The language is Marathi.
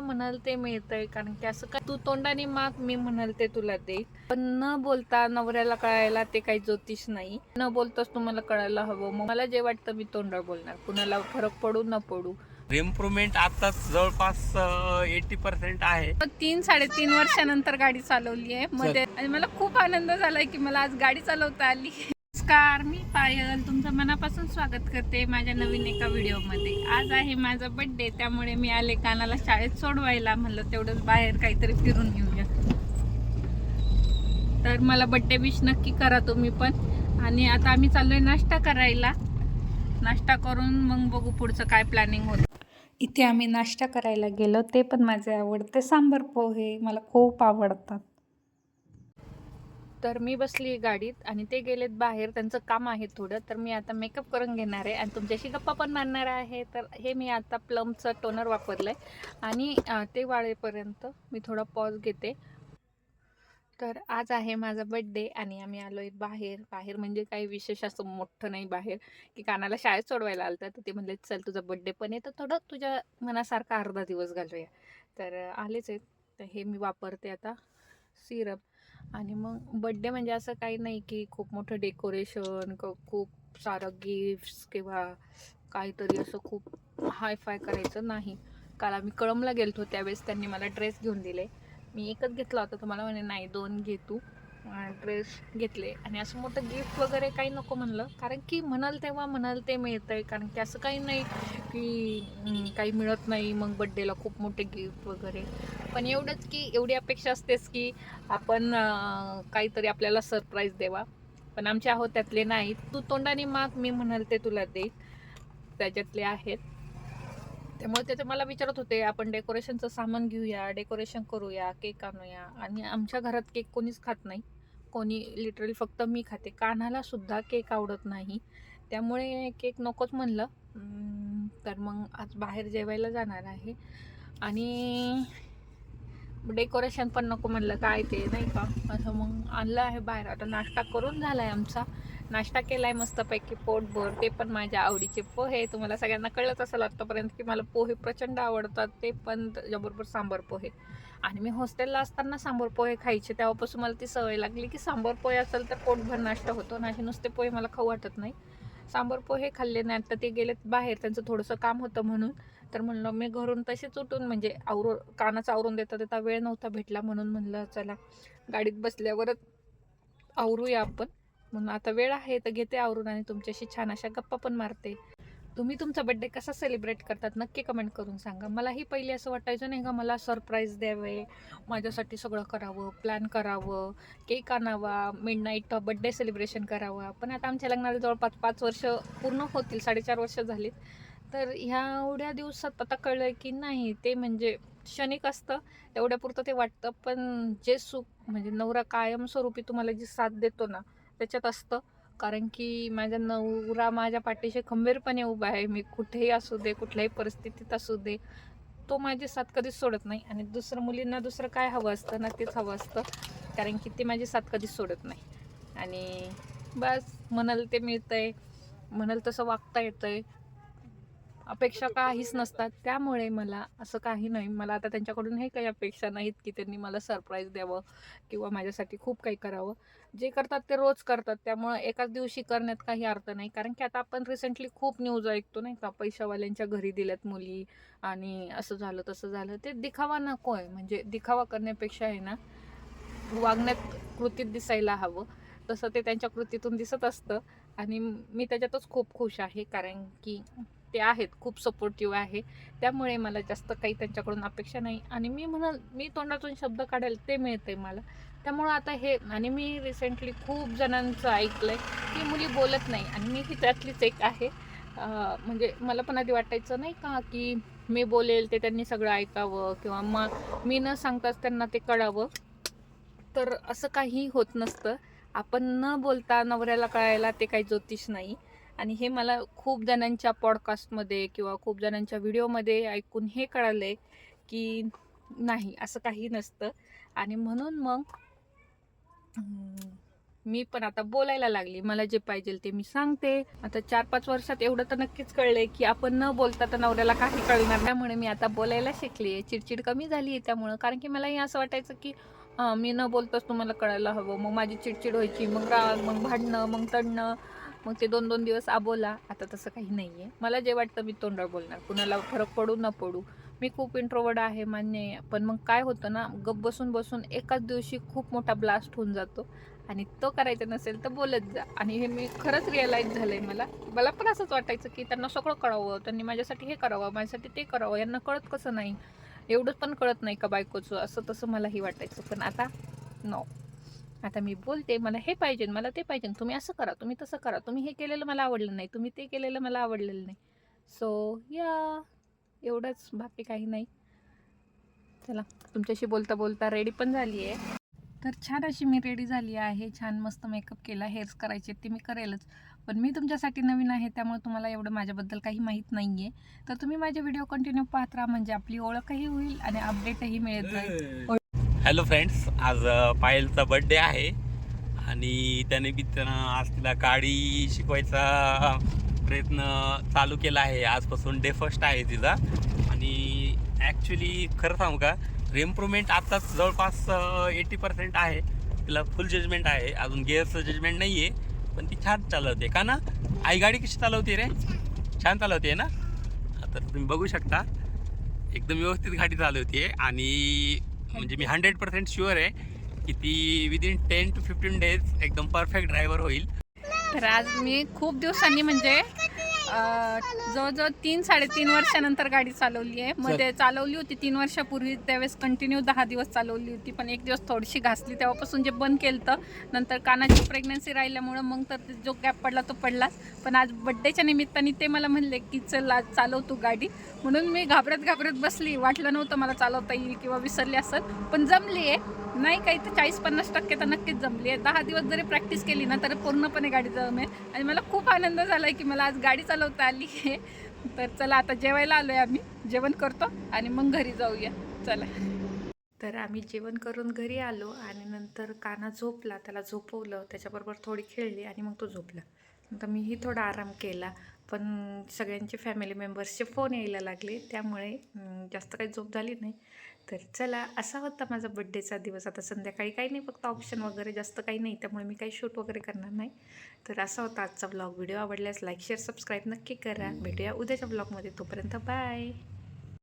म्हणाल ते मिळतंय कारण की असं काय तू तोंडाने माग मी म्हणाल ते तुला दे पण न बोलता नवऱ्याला कळायला ते काही ज्योतिष नाही. न बोलताच तुम्हाला कळायला हवं. मग मला जे वाटतं मी तोंडावर बोलणार. कुणाला फरक पडू न पडू. इम्प्रुव्हमेंट आता जवळपास एटी पर्सेंट आहे. पण तीन साडेतीन वर्षानंतर गाडी चालवली आहे मध्ये आणि मला खूप आनंद झालाय की मला आज गाडी चालवता आली. नमस्कार मी पायल. तुमचं मनापासून स्वागत करते माझ्या नवीन एका व्हिडिओमध्ये. आज आहे माझा बड्डे त्यामुळे मी आले कानाला शाळेत सोडवायला म्हणलं तेवढंच बाहेर काहीतरी फिरून येऊया तर मला बड्डे विश नक्की करा तुम्ही पण. आणि आता आम्ही चाललोय नाश्ता करायला. नाश्ता करून मग बघू पुढचं काय प्लॅनिंग होतं. इथे आम्ही नाश्ता करायला गेलो ते पण माझे आवडते. सांबर पोहे मला खूप आवडतात. तर मी बसली गाडीत आणि ते गेलेत बाहेर. त्यांचं काम आहे थोडं तर मी आता मेकअप करून घेणार आहे. आणि तुमच्याशी गप्पा पण मारणार आहे. तर हे मी आता प्लमचं टोनर वापरलं आहे आणि ते वाळेपर्यंत मी थोडा पॉज घेते. तर आज आहे माझा बड्डे आणि आम्ही आलो आहे बाहेर. बाहेर म्हणजे काही विशेष असं मोठं नाही बाहेर. की कानाला शाळेत सोडवायला आलं तर ते म्हणले चल तुझा बड्डे पण आहे. तर थोडं तुझ्या मनासारखा अर्धा दिवस घालूया. तर आलेच आहेत. तर हे मी वापरते आता. सिरप आणि मग बड्डे म्हणजे असं काही नाही की खूप मोठं डेकोरेशन खूप सारं गिफ्ट्स किंवा काहीतरी असं खूप हाय फाय करायचं नाही. काल आम्ही कळमला गेलतो त्यावेळेस त्यांनी मला ड्रेस घेऊन दिले. मी एकच घेतला होता तुम्हाला म्हणे नाही दोन घे तू. ड्रेस घेतले. आणि असं मोठं गिफ्ट वगैरे काही नको म्हणलं. कारण की म्हणाल तेव्हा म्हणाल ते मिळतंय. कारण की असं काही नाही की काही मिळत नाही. मग बड्डेला खूप मोठे गिफ्ट वगैरे. पण एवढंच की एवढी अपेक्षा असतेच की आपण काहीतरी आपल्याला सरप्राईज द्यावा पण आमच्या आहोत त्यातले नाही तू तोंडाने माग मी म्हणाल ते तुला दे त्याच्यातले आहेत. त्यामुळे ते मला विचारत होते आपण डेकोरेशनचं सामान घेऊया डेकोरेशन करूया केक आणूया. आणि आमच्या घरात केक कोणीच खात नाही. कोणी लिटरली फक्त मी खाते. कान्हाला सुद्धा केक आवडत नाही. त्यामुळे केक नकोच म्हणलं. तर मग आज बाहेर जेवायला जाणार आहे. आणि डेकोरेशन पण नको म्हणलं. काय ते नाही का? असं मग आणलं आहे बाहेर. आता नाश्ता करून झाला आहे आमचा. नाश्ता केला आहे मस्तपैकी पोटभर ते पण माझ्या आवडीचे पोहे तुम्हाला सगळ्यांना कळत असेल आत्तापर्यंत की मला पोहे प्रचंड आवडतात ते पण त्याच्याबरोबर सांबर पोहे. आणि मी हॉस्टेलला असताना सांबर पोहे खायचे तेव्हापासून मला ती सवय लागली की सांबर पोहे असेल तर पोटभर नाश्ता होतो नाही नुसते पोहे मला खाऊ वाटत नाही. सांबर पोहे खाल्ले नाही आता ते गेलेत बाहेर त्यांचं थोडंसं काम होतं म्हणून. तर म्हणलं मी घरून तसेच उठून म्हणजे आवरू कानाचं आवरून देता देता वेळ नव्हता भेटला म्हणून म्हणलं चला गाडीत बसल्यावरच आवरूया आपण. म्हणून आता वेळ आहे तर घेते आवरून आणि तुमच्याशी छान अशा गप्पा पण मारते. तुम्ही तुमचा बड्डे कसा सेलिब्रेट करतात नक्की कमेंट करून सांगा. मलाही पहिले असं वाटायचं नाही का मला सरप्राईज द्यावे माझ्यासाठी सगळं करावं प्लॅन करावं केक आणावा मिड नाईट बड्डे सेलिब्रेशन करावा. पण आता आमच्या लग्नाला जवळपास पाच वर्ष पूर्ण होतील साडेचार वर्ष झालीत. तर ह्या एवढ्या दिवसात आता कळलं की नाही ते म्हणजे क्षणिक असतं तेवढ्यापुरतं ते वाटतं. पण जे सुख म्हणजे नवरा कायमस्वरूपी तुम्हाला जी साथ देतो ना त्याच्यात असतं. कारण की माझा नवरा माझ्या पाठीशी खंबीरपणे उभा आहे. मी कुठेही असू दे कुठल्याही परिस्थितीत असू दे तो माझी साथ कधीच सोडत नाही. आणि दुसरं मुलींना दुसरं काय हवं असतं ना तेच हवं असतं. कारण की ते माझी साथ कधीच सोडत नाही. आणि बस म्हणाल ते मिळतंय. म्हणाल तसं वागता येतंय. अपेक्षा काहीच नसतात. त्यामुळे मला असं काही नाही. मला आता त्यांच्याकडून हे काही अपेक्षा नाहीत की त्यांनी मला सरप्राईज द्यावं किंवा माझ्यासाठी खूप काही करावं. जे करतात ते रोज करतात. त्यामुळं एकाच दिवशी करण्यात काही अर्थ नाही. कारण की आता आपण रिसेंटली खूप न्यूज ऐकतो नाही का? पैशावाल्यांच्या घरी दिल्यात मुली आणि असं झालं तसं झालं. ते दिखावा नको आहे. म्हणजे दिखावा करण्यापेक्षा आहे ना वागण्यात कृतीत दिसायला हवं. तसं ते त्यांच्या कृतीतून दिसत असतं. आणि मी त्याच्यातच खूप खुश आहे. कारण की ते आहेत खूप सपोर्टिव्ह आहे. त्यामुळे मला जास्त काही त्यांच्याकडून अपेक्षा नाही. आणि मी म्हणाल मी तोंडातून शब्द काढेल ते मिळते मला. त्यामुळं आता हे आणि मी रिसेंटली खूप जणांचं ऐकलं आहे की मुली बोलत नाही. आणि मी ही त्यातलीच एक आहे. म्हणजे मला पण आधी वाटायचं नाही का की मी बोलेल ते त्यांनी सगळं ऐकावं किंवा मग मी न सांगताच त्यांना ते कळावं. तर असं काही होत नसतं. आपण न बोलता नवऱ्याला कळायला ते काही ज्योतिष नाही. आणि हे मला खूप जणांच्या पॉडकास्टमध्ये किंवा खूप जणांच्या व्हिडिओमध्ये ऐकून हे कळालं आहे की नाही असं काही नसतं. आणि म्हणून मग मी पण आता बोलायला लागली. मला जे पाहिजे ते मी सांगते. आता चार पाच वर्षात एवढं तर नक्कीच कळलंय की आपण न बोलता तर नवऱ्याला काही कळणार त्यामुळे मी आता बोलायला शिकली आहे चिडचिड कमी झाली आहे त्यामुळं. कारण की मलाही असं वाटायचं की मी न बोलताच तुम्हाला कळायला हवं. मग माझी चिडचिड व्हायची. मग राग मग भांडणं मग तडणं. मग ते दोन दोन दिवस आबोला. आता तसं काही नाही आहे मला जे वाटतं मी तोंडावर बोलणार. कुणाला फरक पडू न पडू. मी खूप इंट्रोवर्ड आहे मान्य आहे. पण मग काय होतं ना गप बसून बसून एकाच दिवशी खूप मोठा ब्लास्ट होऊन जातो. आणि तो करायचा नसेल तर बोलत जा. आणि हे मी खरंच रिअलाईज झालंय मला. मला पण असंच वाटायचं की त्यांना सगळं कळावं. त्यांनी माझ्यासाठी हे करावं माझ्यासाठी ते करावं. यांना कळत कसं नाही? एवढंच पण कळत नाही का बायकोचं? असं तसं मलाही वाटायचं. पण आता नो आता मी बोलते मला हे पाहिजे मला ते पाहिजे तुम्ही असं करा तुम्ही तसं करा तुम्ही हे केलेलं मला आवडलं नाही तुम्ही ते केलेलं मला आवडलेलं नाही. सो या एवढंच बाकी काही नाही. चला तुमच्याशी बोलता बोलता रेडी पण झाली आहे. तर छान अशी मी रेडी झाली आहे छान मस्त मेकअप केला हेअर्स करायचे ते मी करेलच. पण मी तुमच्यासाठी नवीन आहे त्यामुळे तुम्हाला एवढं माझ्याबद्दल काही माहीत नाही आहे तर तुम्ही माझे व्हिडिओ कंटिन्यू पाहत राहा म्हणजे आपली ओळखही होईल आणि अपडेटही मिळत जाईल. हॅलो फ्रेंड्स आज पायलचा बड्डे आहे. आणि त्याने त्यानं आज तिला गाडी शिकवायचा प्रयत्न चालू केला आहे. आजपासून डे फर्स्ट आहे तिचा. आणि ॲक्च्युली खरं सांगू का इम्प्रूव्हमेंट आत्ताच जवळपास एटी पर्सेंट आहे. तिला फुल जजमेंट आहे. अजून गिअरचं जजमेंट नाही आहे पण ती छान चालवते. का ना? आई गाडी कशी चालवते रे? छान चालवते ना? तर तुम्ही बघू शकता. एकदम व्यवस्थित गाडी चालवते. आणि म्हणजे मी हंड्रेड पर्सेंट शुअर आहे की ती within ten to fifteen days एकदम परफेक्ट ड्रायव्हर होईल. तर आज मी खूप दिवसांनी म्हणजे जवळजवळ तीन साडेतीन वर्षानंतर गाडी चालवली आहे. मध्ये चालवली होती तीन वर्षापूर्वी त्यावेळेस कंटिन्यू दहा दिवस चालवली होती पण एक दिवस थोडीशी घासली. तेव्हापासून जे बंद केलं तर नंतर कानाची प्रेग्नन्सी राहिल्यामुळं मग तर जो गॅप पडला तो पडलाच. पण आज बड्डेच्या निमित्ताने ते मला म्हणले की चल आज चालव तू गाडी. म्हणून मी घाबरत घाबरत बसली. वाटलं नव्हतं मला चालवता येईल किंवा विसरली असेल पण जमली आहे. नाही काही तर चाळीस पन्नास टक्के तर नक्कीच जमली आहे. दहा दिवस जरी प्रॅक्टिस केली ना तर पूर्णपणे गाडी जमेल आणि मला खूप आनंद झाला की मला आज गाडी चालवता आली. आहे तर चला आता जेवायला आलो आहे आम्ही. जेवण करतो आणि मग घरी जाऊया. चला. तर आम्ही जेवण करून घरी आलो आणि नंतर काना झोपला. त्याला झोपवलं. त्याच्याबरोबर थोडी खेळली आणि मग तो झोपला. नंतर मीही थोडा आराम केला. पण सगळ्यांचे फॅमिली मेंबर्सचे फोन यायला लागले. त्यामुळे जास्त काही झोप झाली नाही. तर चला असा होता माझा बड्डेचा दिवस. आता संध्याकाळी काही नाही फक्त ऑप्शन वगैरे जास्त काही नाही त्यामुळे मी काही शूट वगैरे करणार नाही. तर असा होता आजचा ब्लॉग व्हिडिओ आवडल्यास लाईक शेअर सबस्क्राईब नक्की करा. भेटूया उद्याच्या ब्लॉगमध्ये तोपर्यंत बाय